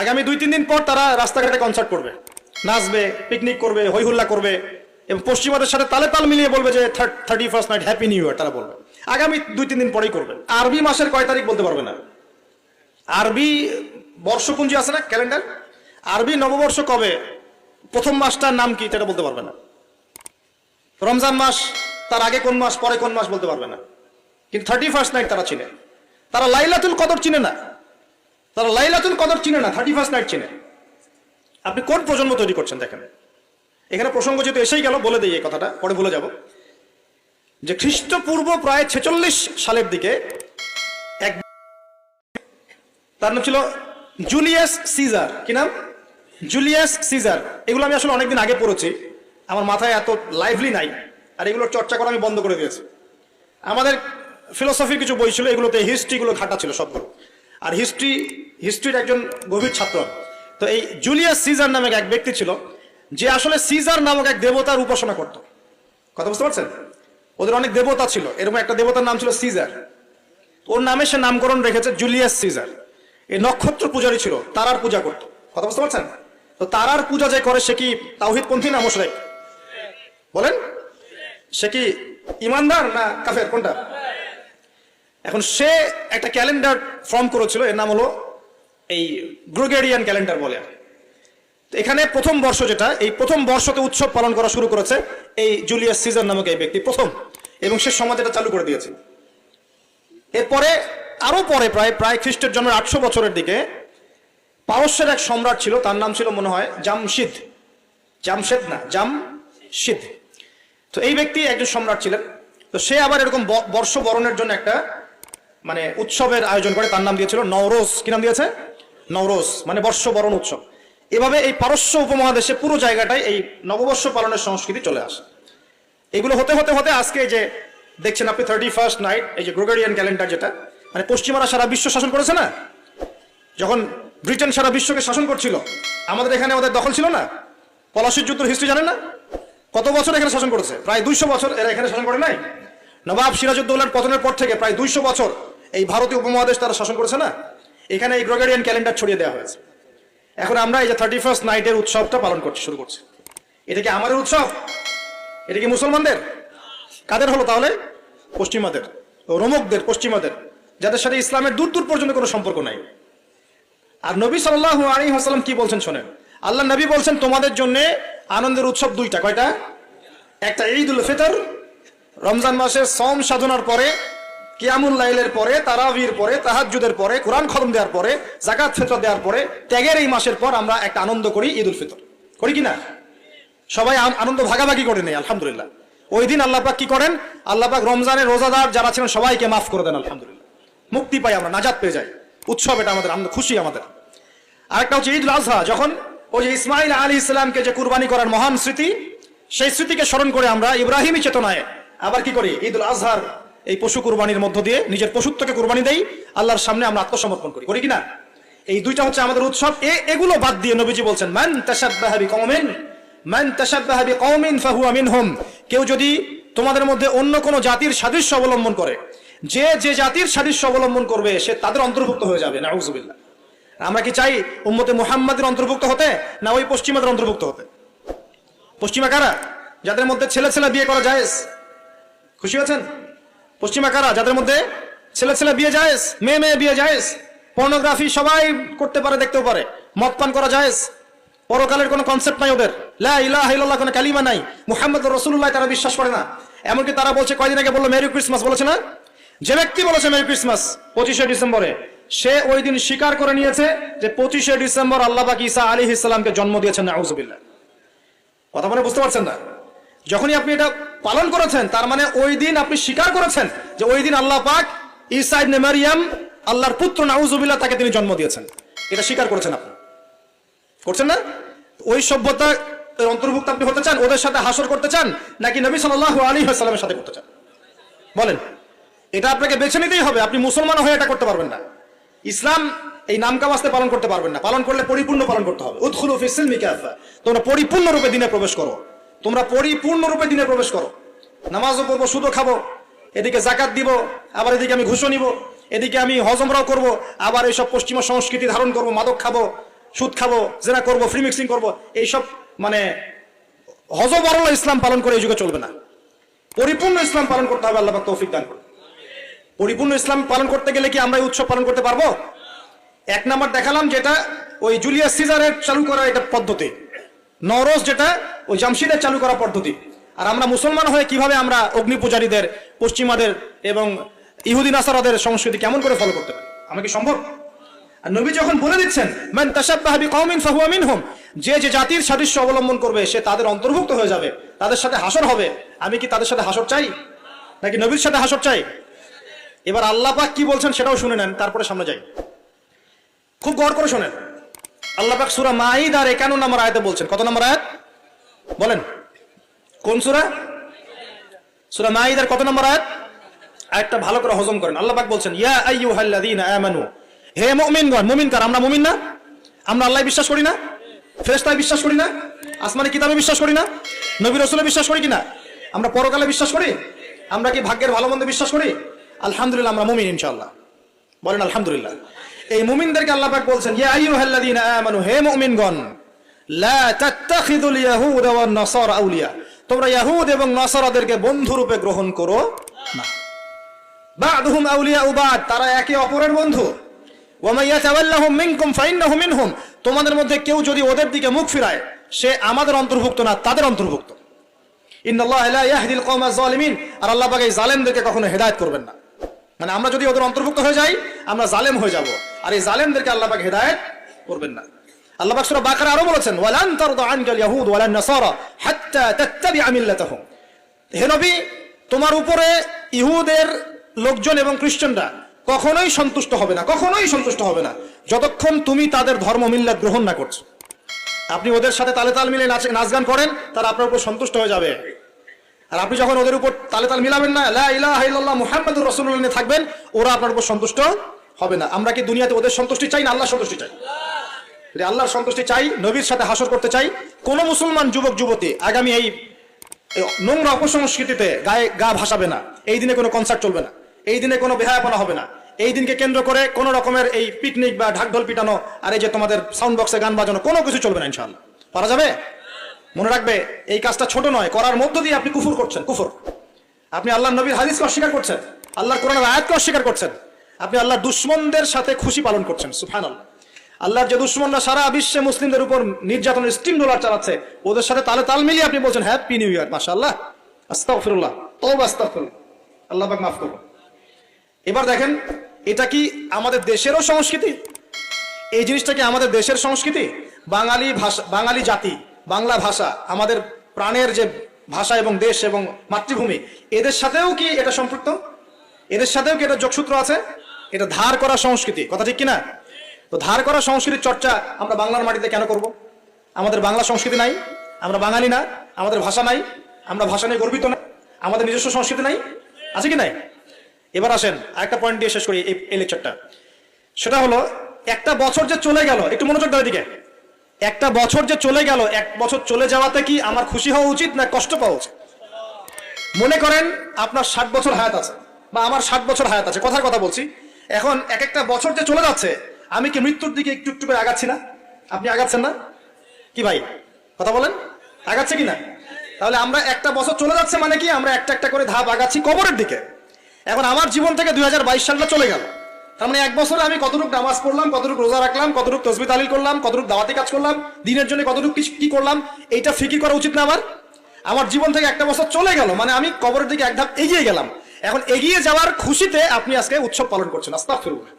আগামী দুই, তিন দিন পর তারা রাস্তাঘাটে কনসার্ট করবে। নাচবে পিকনিক করবে হই হুল্লা করবে এবং পশ্চিমাদের সাথে তালে তাল মিলিয়ে বলবে যে thirty first night happy new year তারা বলবে। আগামী দুই, তিন দিন পরেই করবে। আরবি মাসের কয় তারিখ বলতে পারবে না। আরবি বর্ষপুঞ্জি আছে না ক্যালেন্ডার আরবি নববর্ষ কবে? প্রথম মাসটার নাম কি, সেটা বলতে পারবে না। রমজান মাস, তার আগে কোন মাস, পরে কোন মাস বলতে পারবে না। কিন্তু থার্টি ফার্স্ট নাইট তারা চিনে। তারা লাইলাতুল কদর চিনে না। তারা লাইলাতুল কদর চিনে না থার্টি ফার্স্ট নাইট চিনে। আপনি কোন প্রজন্ম তৈরি করছেন, দেখেন। এখানে প্রসঙ্গ যেহেতু এসেই গেল, বলে দিই এই কথাটা, পরে ভুলে যাব। যে খ্রিস্টপূর্ব প্রায় ছেচল্লিশ সালের দিকে এক তার নাম ছিল জুলিয়াস সিজার। কি নাম? Julius Caesar. এগুলো আমি আসলে অনেকদিন আগে পড়েছি। আমার মাথায় এত লাইভলি নাই, আর এগুলোর চর্চা করা আমি বন্ধ করে দিয়েছি। আমাদের ফিলোসফির কিছু বই ছিল, এগুলোতে হিস্ট্রিগুলো ঘাটা ছিল সবগুলো। আর হিস্ট্রি হিস্ট্রির একজন গভীর ছাত্র। তো এই জুলিয়াস সিজার নামে এক ব্যক্তি ছিল, যে আসলে সিজার নামক এক দেবতার উপাসনা করত। কথা বুঝতে পারছেন? ওদের অনেক দেবতা ছিল, এরকম একটা দেবতার নাম ছিল সিজার ওর নামে সে নামকরণ রেখেছে জুলিয়াস সিজার এই নক্ষত্র পূজারী ছিল, তারার পূজা করত। কথা বুঝতে পারছেন? তো তারার পূজা যে করে, সে কি তাওহিদপন্থী না মোশরেক? বলেন? সে কি ইমানদার না কাফের? কোনটা? এখন সে একটা ক্যালেন্ডার ফর্ম করেছিল, এর নাম হলো এই গ্রোগেরিয়ান ক্যালেন্ডার বলে। এখানে প্রথম বর্ষ যেটা, এই প্রথম বর্ষতে উৎসব পালন করা শুরু করেছে এই জুলিয়াস সিজার নামক এই ব্যক্তি, প্রথম। এবং সে সমাজ এটা চালু করে দিয়েছে। এরপরে আরও পরে প্রায় প্রায় খ্রিস্টের জন্মের আটশো বছরের দিকে, পারস্যের এক সম্রাট ছিল, তার নাম ছিল মনে হয় জামশিদ। জামশেদ না, জামশিদ। তো এই ব্যক্তি একজন সম্রাট ছিলেন। তো সে আবার এরকম বর্ষ বরণের জন্য একটা মানে উৎসবের আয়োজন করে, তার নাম দিয়েছিল নওরোজ। কি নাম দিয়েছে? নওরোজ মানে বর্ষবরণ উৎসব। এভাবে এই পারস্য উপমহাদেশে পুরো জায়গাটায় এই নববর্ষ পালনের সংস্কৃতি চলে আসে। এগুলো হতে হতে হতে আজকে যে দেখছেন আপনি থার্টি ফার্স্ট নাইট এই যে গ্রোগেরিয়ান ক্যালেন্ডার যেটা মানে পশ্চিমারা সারা বিশ্ব শাসন করেছে না? যখন ব্রিটেন সারা বিশ্বকে শাসন করছিল, আমাদের এখানে ওদের দখল ছিল না? পলাশির যুদ্ধের হিস্ট্রি জানেন না? কত বছর এখানে শাসন করেছে? প্রায় দুইশো বছর এরা এখানে শাসন করে নাই? নবাব সিরাজউদ্দৌলার পতনের পর থেকে প্রায় দুইশো বছর এই ভারতীয় উপমহাদেশ তারা শাসন করেছে না? এখানে এই গ্রোগেরিয়ান ক্যালেন্ডার ছড়িয়ে দেওয়া হয়েছে। এখন আমরা এই যে থার্টি ফার্স্ট নাইটের উৎসবটা পালন করতে শুরু করছি। এটা কি আমাদের উৎসব? এটা কি মুসলমানদের? কাদের হলো তাহলে? পশ্চিমাদের। রোমকদের, পশ্চিমাদের। যাদের সাথে ইসলামের দূর দূর পর্যন্ত কোনো সম্পর্ক নাই। আর নবী সাল্লাহ আলী হাসালাম কি বলছেন শোনেন? আল্লাহ নবী বলছেন, তোমাদের জন্য আনন্দের উৎসব দুইটা। কয়টা? একটা ঈদ উল ফিতর, রমজান মাসে সম সাধনার পরে কিয়ামুল লাইলের পরে, তারাবির পরে, তাহাজ্জুদের পরে, কোরআন খতম দেওয়ার পরে জাকাত ফিতর দেওয়ার পরে, ত্যাগের এই মাসের পর আমরা একটা আনন্দ করি ঈদ উল ফিতর। করি কি না? সবাই আনন্দ ভাগাভাগি করে নেই, আলহামদুলিল্লাহ। ওই দিন আল্লাহ পাক কি করেন? আল্লাহ পাক রমজানের রোজাদার যারা ছিলেন, সবাইকে মাফ করে দেন, আলহামদুলিল্লাহ। মুক্তি পাই আমরা, নাজাদ পেয়ে যাই। উৎসব এটা আমাদের আমরা খুশি আমাদের। আরেকটা হচ্ছে ঈদ আজহা, যখন ওই যে ইসমাইল আলী ইসলামকে যে কুরবানি করার মহান স্মৃতি, সেই স্মৃতিকে স্মরণ করে আমরা ইব্রাহিমী চেতনায় আবার কি করি? ঈদ উল আজহার এই পশু কুরবানির মধ্য দিয়ে নিজের পশুত্বকে কুরবানি দেই, আল্লাহর সামনে আমরা আত্মসমর্পণ করি। করি কিনা এই দুইটা হচ্ছে আমাদের উৎসব। এ, এগুলো বাদ দিয়ে নবীজি বলছেন, মান তাশাব্বাহা বিকওমিন, মান তাশাব্বাহা বিকওমিন ফাহুয়া মিনহুম। কেউ যদি তোমাদের মধ্যে অন্য কোনো জাতির সাদৃশ্য অবলম্বন করে, যে যে জাতির সাদৃশ্য অবলম্বন করবে, সে তাদের অন্তর্ভুক্ত হয়ে যাবে, নাউজুবিল্লাহ। আমরা কি চাই উম্মতে মুহাম্মাদের অন্তর্ভুক্ত হতে, না ওই পশ্চিমাদের অন্তর্ভুক্ত হতে? পশ্চিমা কারা? যাদের মধ্যে ছেলে ছেলে বিয়ে করা যায় খুশি আছেন? পশ্চিমা কারা যাদের মধ্যে ছেলে ছেলে বিয়ে যায় মেয়ে মেয়ে বিয়ে যায় পর্নোগ্রাফি সবাই করতে পারে, দেখতেও পারে। মদ পান করা যায় পরকালের কোনো কনসেপ্ট নাই ওদের। লা ইলাহা ইল্লাল্লাহ কোনো কালিমা নাই। মুহাম্মদ রাসূলুল্লাহ, তারা বিশ্বাস করে না। এমনকি তারা বলছে, কয়দিন আগে বলল, মেরি ক্রিসমাস বলেছে না? যে ব্যক্তি বলেছে, মেরি ক্রিসমাস পঁচিশে ডিসেম্বরে, সে ওই দিন স্বীকার করে নিয়েছে যে পঁচিশে ডিসেম্বর আল্লাহ ঈসা আলী ইসলামকে জন্ম দিয়েছেন, নাউজুবিল্লাহ। কথা মানে বুঝতে পারছেন না? যখনই আপনি এটা পালন করেছেন, তার মানে ওই দিন আপনি স্বীকার করেছেন যে ওই দিন আল্লাহ পাক ঈসা ইবনে মারিয়াম আল্লাহর পুত্র, নাউজুবিল্লাহ, তাকে তিনি জন্ম দিয়েছেন। এটা স্বীকার করেছেন আপনি। করছেন না? ওই সভ্যতা অন্তর্ভুক্ত আপনি হতে চান, ওদের সাথে হাসর করতে চান, নাকি নবী সাল্লাল্লাহু আলী সাল্লামের সাথে করতে চান? বলেন, এটা আপনাকে বেছে নিতেই হবে, আপনি মুসলমান হয়ে এটা করতে পারবেন না। ইসলাম এই নামকা বাস্তে পালন করতে পারবেন না। পালন করলে পরিপূর্ণ পালন করতে হবে। উৎখুল ফিসিল মিকাফা তোমরা পরিপূর্ণ রূপে দিনে প্রবেশ করো। তোমরা পরিপূর্ণরূপে দিনে প্রবেশ করো। নামাজও পড়ব, সুদও খাব। এদিকে জাকাত দিব, আবার এদিকে আমি ঘুষো নিব। এদিকে আমি হজমরাও করব, আবার এইসব পশ্চিমা সংস্কৃতি ধারণ করব, মাদক খাব, সুদ খাব, জেনা করব ফ্রি মিক্সিং করব। এইসব মানে হজবরল ইসলাম পালন করে এই যুগে চলবে না। পরিপূর্ণ ইসলাম পালন করতে হবে, আল্লাহ তৌফিক দান করুন। পরিপূর্ণ ইসলাম পালন করতে গেলে কি আমরা উৎসব পালন করতে পারব? এক নাম্বার দেখালাম যেটা ওই জুলিয়াস সিজারের চালু করা এটা পদ্ধতি। নরস যেটা, ওই জামশিদের চালু করা পদ্ধতি। আর আমরা মুসলমান হয়ে কীভাবে আমরা অগ্নি পূজারীদের, পশ্চিমাদের এবং ইহুদিন নাসারাদের সংস্কৃতি কেমন করে ফলো করতে পারি? আমাকে সম্ভব? আর নবী যখন বলে দিচ্ছেন, মান তাশাব্বাহা বিকওমিন ফাহুয়া মিনহুম যে যে জাতির সাদৃশ্য অবলম্বন করবে, সে তাদের অন্তর্ভুক্ত হয়ে যাবে, তাদের সাথে হাসর হবে। আমি কি তাদের সাথে হাসর চাই? নাকি নবীর সাথে হাসর চাই? এবার আল্লাহ পাক কি বলছেন সেটাও শুনে নেন, তারপরে সামনে যাই। খুব গড় করে শোনেন। আল্লাহ পাক সূরা আর 51 নম্বর আয়াতে বলছেন। কত নম্বর আয়াত? বলেন। কোন সুরা? সুরা মাঈদ আর কত নম্বর আয়াত? আয়াতটা ভালো করে হজম করেন। আল্লাহ পাক বলছেন, ইয়া আইয়ুহাল্লাযীনা আমানু। হে মুমিনগণ, মুমিন কার? আমরা মুমিন না? আমরা আল্লাহ বিশ্বাস করি না? ফেরেশতায় বিশ্বাস করি না? আসমানি কিতাবে বিশ্বাস করি না? নবী রাসূলে বিশ্বাস করি কিনা? আমরা পরকালে বিশ্বাস করি? আমরা কি ভাগ্যের ভালো মন্দ বিশ্বাস করি? আলহামদুলিল্লাহ, আমরা মুমিন ইনশাআল্লাহ। বলেন, আলহামদুলিল্লাহ। এই মুমিনদেরকে আল্লাহ পাক বলছেন, ইয়া আইয়ুহাল্লাযীনা আমানু, হে মুমিনগণ, লা তাত্তাখিদুল ইয়াহুদা ওয়ান নাসারা আউলিয়া। তোমরা ইয়াহুদ এবং নাসারাদেরকে বন্ধু রূপে গ্রহণ করো না। বা'দুহুম আউলিয়াউ বা'দ, তারা একে অপরের বন্ধু। ওয়া ইয়াতাওয়াল্লাহুম মিনকুম ফাইন্নাহু মিনহুম, তোমাদের মধ্যে কেউ যদি ওদের দিকে মুখ ফিরায়, সে আমাদের অন্তর্ভুক্ত না, তাদের অন্তর্ভুক্ত। ইন্নাল্লাহ লা ইয়াহদিল কওমা যালিমিন, আর আল্লাহ পাক এই জালেমদেরকে কখনো হেদায়েত করবেন না। মানে আমরা যদি ওদের অন্তর্ভুক্ত হয়ে যাই, আমরা জালেম হয়ে যাব। আর এই জালেমদেরকে আল্লাহ পাক হেদায়েত করবেন না। ইহুদের লোকজন এবং খ্রিস্টানরা কখনোই সন্তুষ্ট হবে না, কখনোই সন্তুষ্ট হবে না, যতক্ষণ তুমি তাদের ধর্ম মিল্লাত গ্রহণ না করছ। আপনি ওদের সাথে তালে তাল মিলে নাচ নাচ গান করেন, তারা আপনার উপর সন্তুষ্ট হয়ে যাবে। আর আপনি যখন ওদের উপর তালে তাল মিলাবেন না ইলাহা মুহাম্মাদুর নিয়ে থাকবেন, ওরা আপনার উপর সন্তুষ্ট হবে না। আমরা কি দুনিয়াতে ওদের সন্তুষ্টি চাই না আল্লাহর সন্তুষ্টি চাই? যদি আল্লাহর সন্তুষ্টি চাই, নবীর সাথে হাসর করতে চাই, কোন মুসলমান যুবক, যুবতী আগামী এই নোংরা অপসংস্কৃতিতে গায়ে গা ভাসাবে না। এই দিনে কোনো কনসার্ট চলবে না। এই দিনে কোনো বেহায়াপনা হবে না। এই দিনকে কেন্দ্র করে কোনো রকমের এই পিকনিক বা ঢাকঢোল পিটানো, আর এই যে তোমাদের সাউন্ড বক্সে গান বাজানো, কোনো কিছু চলবে না ইনশাআল্লাহ। পারা যাবে? মনে রাখবে, এই কাজটা ছোট নয়, করার মধ্য দিয়ে আপনি কুফুর করছেন, কুফুর। আপনি আল্লাহ নবীর হাদিসকে অস্বীকার করছেন, আল্লাহর কোরআনের আয়াতকে অস্বীকার করছেন। আপনি আল্লাহ দুশ্মনদের সাথে খুশি পালন করছেন সুফান আল্লাহ আল্লাহর যে দুশ্মনরা সারা বিশ্বে মুসলিমদের উপর নির্যাতনের স্টিম ডোলার চালাচ্ছে, ওদের সাথে তালে তাল মিলিয়ে আপনি বলছেন হ্যাপি নিউ ইয়ার মাসা আল্লাহ আস্তাগফিরুল্লাহ, তওবা আস্তাগফিরুল্লাহ। আল্লাহ পাক মাফ করুন। এবার দেখেন, এটা কি আমাদের দেশেরও সংস্কৃতি? এই জিনিসটা কি আমাদের দেশের সংস্কৃতি? বাঙালি ভাষা, বাঙালি জাতি, বাংলা ভাষা, আমাদের প্রাণের যে ভাষা এবং দেশ এবং মাতৃভূমি, এদের সাথেও কি এটা সম্পৃক্ত? এদের সাথেও কি এটা যোগসূত্র আছে? এটা ধার করা সংস্কৃতি, কথা ঠিক কিনা? তো ধার করা সংস্কৃতির চর্চা আমরা বাংলার মাটিতে কেন করব? আমাদের বাংলা সংস্কৃতি নাই, আমরা বাঙালি না, আমাদের ভাষা নাই, আমরা ভাষা নিয়ে গর্বিত না, আমাদের নিজস্ব সংস্কৃতি নাই, আছে কি নাই? এবার আসেন, আরেকটা পয়েন্ট দিয়ে শেষ করি এই লেকচারটা সেটা হলো, একটা বছর যে চলে গেল, একটু মনোযোগ দাও এদিকে। একটা বছর যে চলে গেল, এক বছর চলে যাওয়াতে কি আমার খুশি হওয়া উচিত না কষ্ট পাওয়া উচিত? মনে করেন, আপনার ষাট বছর হায়াত আছে, বা আমার ষাট বছর হায়াত আছে, কথার কথা বলছি। এখন এক একটা বছর যে চলে যাচ্ছে, আমি কি মৃত্যুর দিকে একটু একটু করে আগাচ্ছি না? আপনি আগাচ্ছেন না? কি ভাই, কথা বলেন? আগাচ্ছে কি না তাহলে আমরা একটা বছর চলে যাচ্ছে মানে কি? আমরা একটা একটা করে ধাপ আগাচ্ছি কবরের দিকে। এখন আমার জীবন থেকে দুই হাজার বাইশ সালটা চলে গেল। তার মানে এক বছরে আমি কতটুকু নামাজ পড়লাম, কতটুকু রোজা রাখলাম, কতটুকু তসবি তালিল করলাম, কতটুকু দাওয়াতি কাজ করলাম, দিনের জন্য কতটুকু কি- করলাম, এইটা ফিকির করা উচিত না আমার? আমার জীবন থেকে একটা বছর চলে গেল মানে আমি কবরের দিকে এক ধাপ এগিয়ে গেলাম। এখন এগিয়ে যাওয়ার খুশিতে আপনি আজকে উৎসব পালন করছেন, আস্তাগফিরুল্লাহ।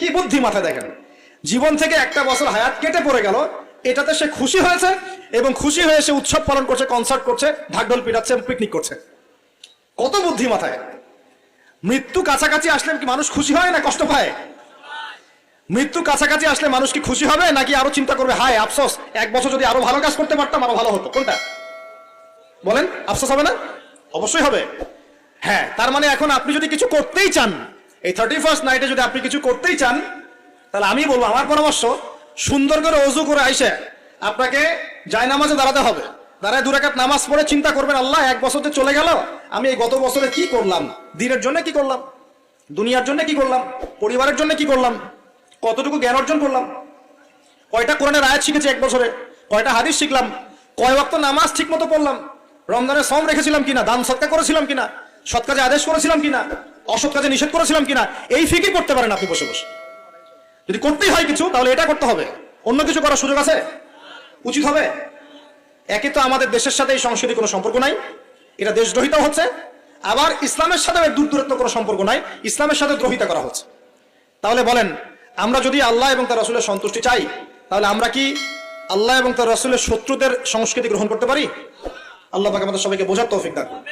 কি বুদ্ধি মাথায় দেখেন। জীবন থেকে একটা বছর হায়াত কেটে পড়ে গেল, এটাতে সে খুশি হয়েছে এবং খুশি হয়ে সে উৎসব পালন করছে কনসার্ট করছে, ঢাকঢোল পিটাচ্ছে পিকনিক করছে। কত বুদ্ধি মাথায়। মৃত্যু কাছাকাছি আসলে কি মানুষ খুশি হয় না কষ্ট পায়? মৃত্যু কাছাকাছি আসলে মানুষ কি খুশি হবে নাকি আরও চিন্তা করবে, হায়, আফসোস, এক বছর যদি আরও ভালো কাজ করতে পারতাম, আরও ভালো হতো, কোনটা? বলেন, আফসোস হবে না? অবশ্যই হবে। হ্যাঁ তার মানে এখন আপনি যদি কিছু করতেই চান, এই থার্টি ফার্স্ট নাইটে যদি আপনি কিছু করতেই চান, তাহলে আমি বলব, আমার পরামর্শ সুন্দর করে অজু করে আইসে আপনাকে জায়নামাজে দাঁড়াতে হবে। দাঁড়ায় দু রাকাত নামাজ পড়ে চিন্তা করবেন, আল্লাহ, এক বছর যে চলে গেল, আমি এই গত বছরে কি করলাম? দিনের জন্য কি করলাম? দুনিয়ার জন্য কি করলাম? পরিবারের জন্য কি করলাম? কতটুকু জ্ঞান অর্জন করলাম? কয়টা কোরআনের আয়াত শিখেছি এক বছরে? কয়টা হাদিস শিখলাম? কয় ওয়াক্ত নামাজ ঠিক মতো পড়লাম? রমজানের সম রেখেছিলাম কিনা? দান সৎকার করেছিলাম কিনা? সৎ কাজে আদেশ করেছিলাম কিনা? অসৎ কাজে নিষেধ করেছিলাম কিনা? এই ফিকির করতে পারেন আপনি বসে বসে। যদি করতেই হয় কিছু, তাহলে এটা করতে হবে। অন্য কিছু করার সুযোগ আছে? উচিত হবে। একে তো আমাদের দেশের সাথে এই সংস্কৃতি কোনো সম্পর্ক নাই, এটা দেশদ্রোহিতা হচ্ছে। আবার ইসলামের সাথে দূর দূরত্ব কোনো সম্পর্ক নাই, ইসলামের সাথে দ্রোহিতা করা হচ্ছে। তাহলে বলেন, আমরা যদি আল্লাহ এবং তার রসুলের সন্তুষ্টি চাই, তাহলে আমরা কি আল্লাহ এবং তার রসুলের শত্রুদের সংস্কৃতি গ্রহণ করতে পারি? আল্লাহ আমাদের সবাইকে বোঝার তৌফিক করুন।